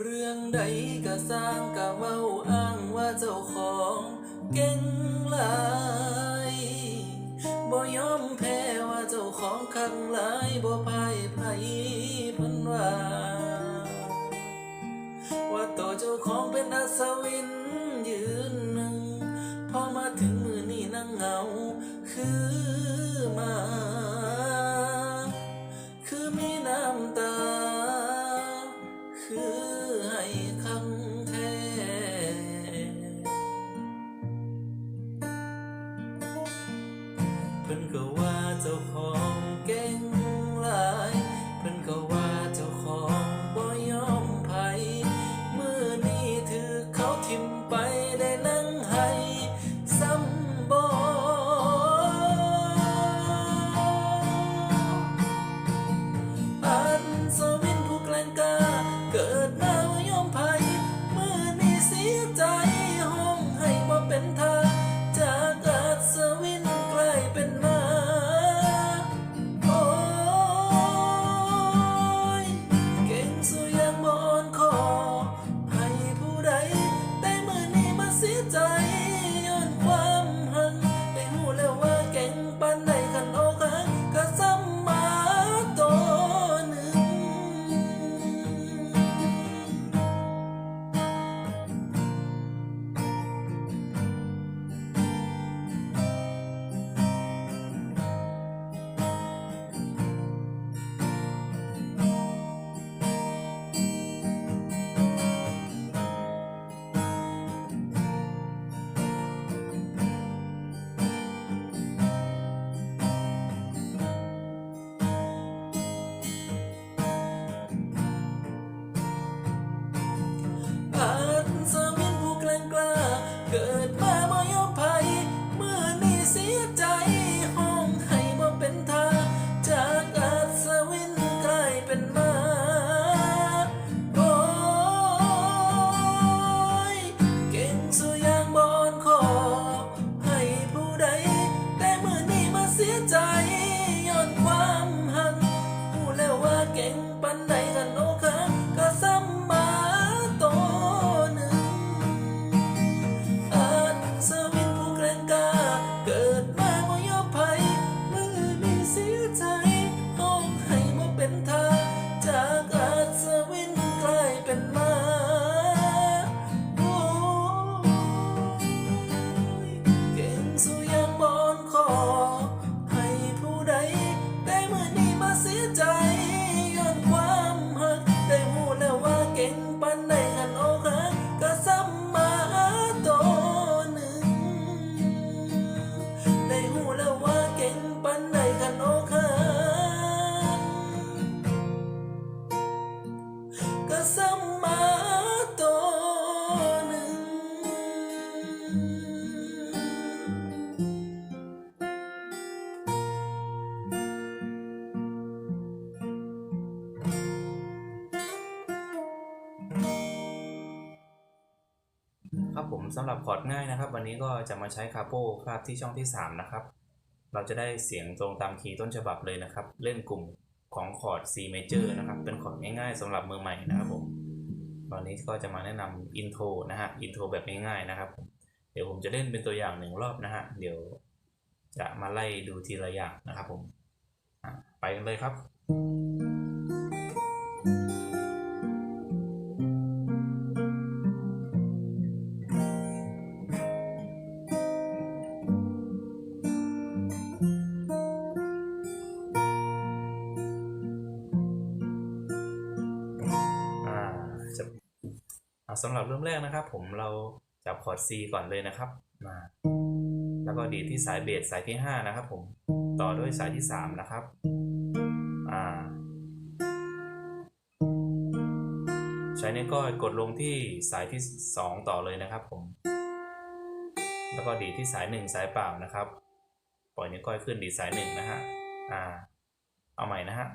เรื่องใดก็สร้างก็เว้าอ้างว่าเจ้าของเก่งหลายบ่ยอมแพ้ว่าเจ้าของขังหลายบ่พ่ายไผเพิ่นว่า ว่าตัวเจ้าของเป็นอัศวิน เพิ่นก็ว่าเจ้าของเก่ง ครับผมสำหรับคอร์ดง่ายนะครับ วันนี้ก็จะมาใช้คาโปคราบที่ช่องที่ 3 นะครับ เราจะได้เสียงตรงตามคีย์ต้นฉบับเลยนะครับ เล่นกลุ่มของคอร์ด C major นะครับ เป็นคอร์ดง่ายๆสำหรับมือใหม่นะครับผมตอนนี้ก็จะมาแนะนำอินโทรนะฮะอินโทรแบบง่ายๆนะครับ เดี๋ยวผมจะเล่นเป็นตัวอย่างหนึ่งรอบนะฮะเดี๋ยวจะมาไล่ดูทีละอย่างนะครับผมไปกันเลยครับ สำหรับเริ่มแรกนะครับ ผมเราจับคอร์ด C ก่อนเลยนะครับมาแล้วก็ดีดที่สายเบสสายที่ 5 นะครับผมต่อด้วยสายที่ 3 นะครับอ่าใช้นิ้วก้อยกดลงที่สายที่ 2 ต่อเลยนะครับผม แล้วก็ดีดที่สาย 1 สายเปล่านะครับ ปล่อยนิ้วก้อยขึ้นดีดสาย 1 นะฮะอ่าเอาใหม่นะฮะ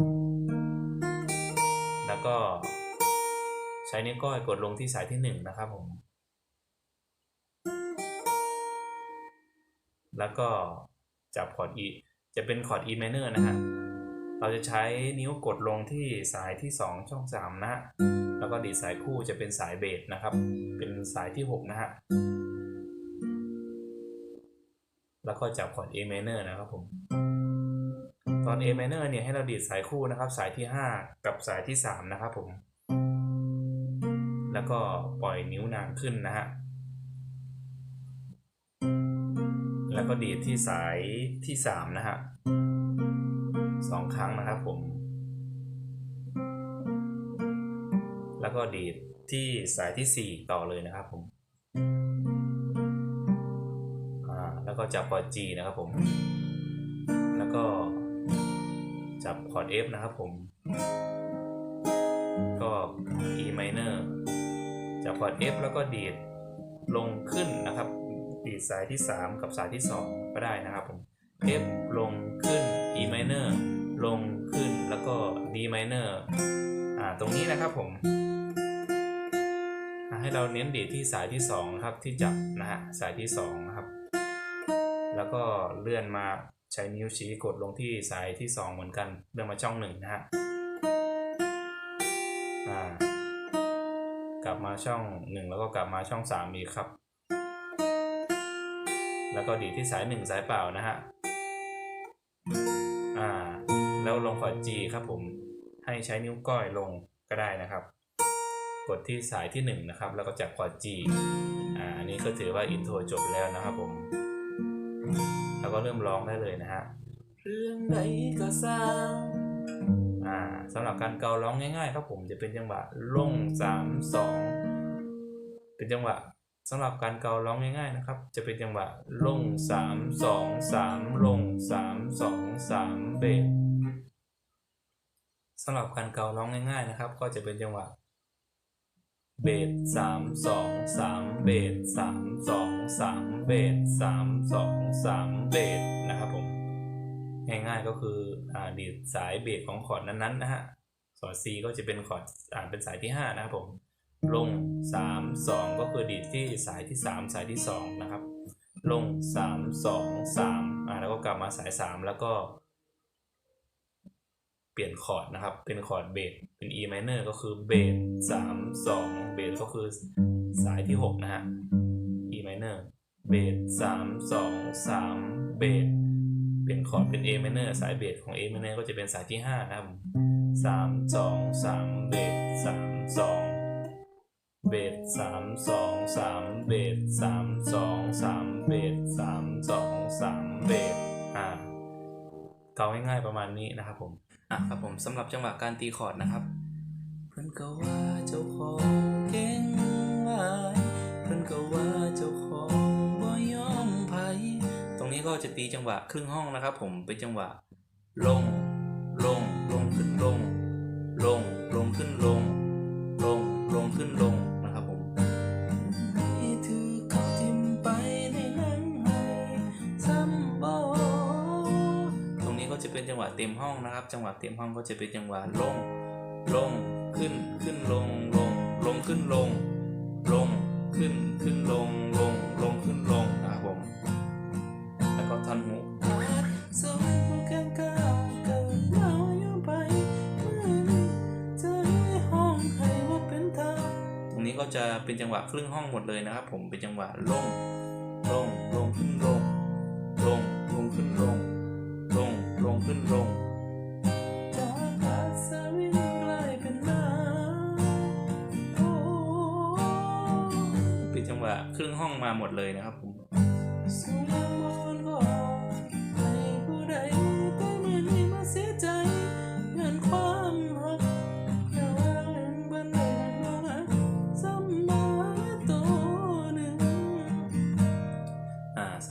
แล้วก็ ใช้นิ้วก้อยกดลงที่สายที่หนึ่งนะครับผม แล้วก็จับคอร์ด E จะเป็นคอร์ด E minor นะฮะ เราจะใช้นิ้วกดลงที่สายที่ 2 ช่อง 3 นะฮะ แล้วก็ดีดสายคู่จะเป็นสายเบสนะครับ เป็นสายที่ 6 นะฮะ แล้วก็จับคอร์ด A minor นะครับผมตอน A minor เนี่ยให้เราดีดสายคู่นะครับ สายที่ 5 กับสายที่ 3 นะครับผม แล้วก็ปล่อยนิ้วนางขึ้นนะฮะ แล้วก็ดีดที่สายที่ 3 นะฮะสองครั้งนะครับผม แล้วก็ดีดที่สายที่ 4 ต่อเลยนะครับผมอ่าแล้วก็จับคอร์ด G นะครับผม แล้วก็จับคอร์ด F นะครับผม ก็ E minor จับคอร์ด F แล้วก็ดีดลงขึ้นนะครับ ดีดสายที่ 3 กับสายที่ 2 ก็ได้นะครับผม F ลงขึ้น E minor ลงขึ้นแล้วก็ D minor อ่าตรงนี้นะครับผม ให้เราเน้นดีดที่สายที่2ครับที่จับนะฮะสายที่2นะครับ แล้วก็เลื่อนมาใช้นิ้วชี้กดลงที่สายที่ 2 เหมือนกันเลื่อนมาช่องหนึ่งนะฮะอ่า กลับมาช่อง 1 แล้วก็กลับมาช่อง 3 อีกครับ แล้วก็ดีที่สาย 1 สายเปล่านะฮะอ่าแล้วลงคอร์ด G ครับผมให้ใช้นิ้วก้อยลงก็ได้นะครับ กดที่สายที่ 1 นะครับ แล้วก็จับคอร์ด G อ่าอันนี้ก็ถือว่าอินโทรจบแล้วนะครับผม แล้วก็เริ่มร้องได้เลยนะฮะเรื่องใดก็สร้าง สำหรับการเการ้องง่ายๆครับผมจะเป็นจังหวะลงสามสองเป็นจังหวะสำหรับการเการ้องง่ายๆนะครับ จะเป็นจังหวะลงสามสองสามลงสามสองสามเบสสำหรับการเการ้องง่ายๆนะครับ ก็จะเป็นจังหวะเบสสามสองสามเบสสามสองสามเบสสามสองสามเบสนะครับผม ง่ายๆก็คืออ่าดีดสายเบสของคอร์ดนั้นๆนะฮะส่วน C ก็จะเป็นคอร์ดอ่าเป็นสายที่ 5 นะครับผม ลง 3 2 ก็คือดีดที่สายที่ 3 สายที่ 2 นะครับ ลง 3 2 3อ่าแล้วก็กลับมาสาย 3 แล้วก็เปลี่ยนคอร์ดนะครับ เป็นคอร์ดเบส เป็น E minor ก็คือเบส3 2เบสก็คือสายที่ 6 นะฮะ E minor เบส3 2 3เบส เปลี่ยนคอร์ดเป็น A minor สายเบสของ A minor ก็จะเป็นสายที่ 5 นะครับสามสองสามเบสสามสองเบสสามสองสามเบสสามสองสามเบสสามสองสามเบสอ่าเกาง่ายๆประมาณนี้นะครับผมอะครับผมสำหรับจังหวะการตีคอร์ดนะครับ เพิ่นก็ว่าเจ้าของเก่งหลายเพิ่นก็ว่าเจ้า ก็จะตีจังหวะครึ่งห้องนะครับ ผมเป็นจังหวะ ลง ลง ลงขึ้นลง ลง ลงขึ้นลง ลง ลงขึ้นลงนะครับผมตรงนี้ก็จะเป็นจังหวะเต็มห้องนะครับ จังหวะเต็มห้องก็จะเป็นจังหวะลง ลง ขึ้น ขึ้นลง ลง ลงขึ้นลง ลง ขึ้น ขึ้นลง ลง ลงขึ้นลง จะเป็นจังหวะครึ่งห้องหมดเลยนะครับ ผมเป็นจังหวะลงลงลงขึ้นลงลงลงขึ้นลงลงลงขึ้นลงจากอาสาวินกลายเป็นนาโอ้เป็นจังหวะครึ่งห้องมาหมดเลยนะครับผม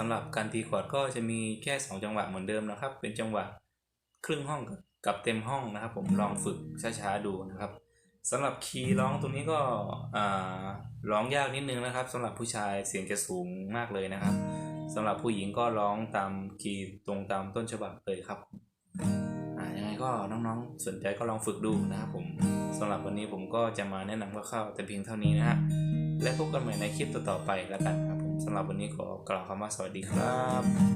ำหรับการตีคอร์ดก็จะมีแค่ 2 จังหวะเหมือนเดิมนะครับ เป็นจังหวะครึ่งห้องกับเต็มห้องนะครับ ผมลองฝึกช้าๆดูนะครับสำหรับคีย์ร้องตรงนี้ก็ร้องยากนิดนึงนะครับสำหรับผู้ชายเสียงจะสูงมากเลยนะครับสำหรับผู้หญิงก็ร้องตามคีย์ตรงตามต้นฉบับเลยครับยังไงก็น้องๆสนใจก็ลองฝึกดูนะครับผมสำหรับวันนี้ผมก็จะมาแนะนำคร่าวๆแต่เพียงเท่านี้นะฮะและพบกันใหม่ในคลิปต่อๆไปแล้วกันครับ สำหรับวันนี้ขอกล่าวคำว่าสวัสดีครับ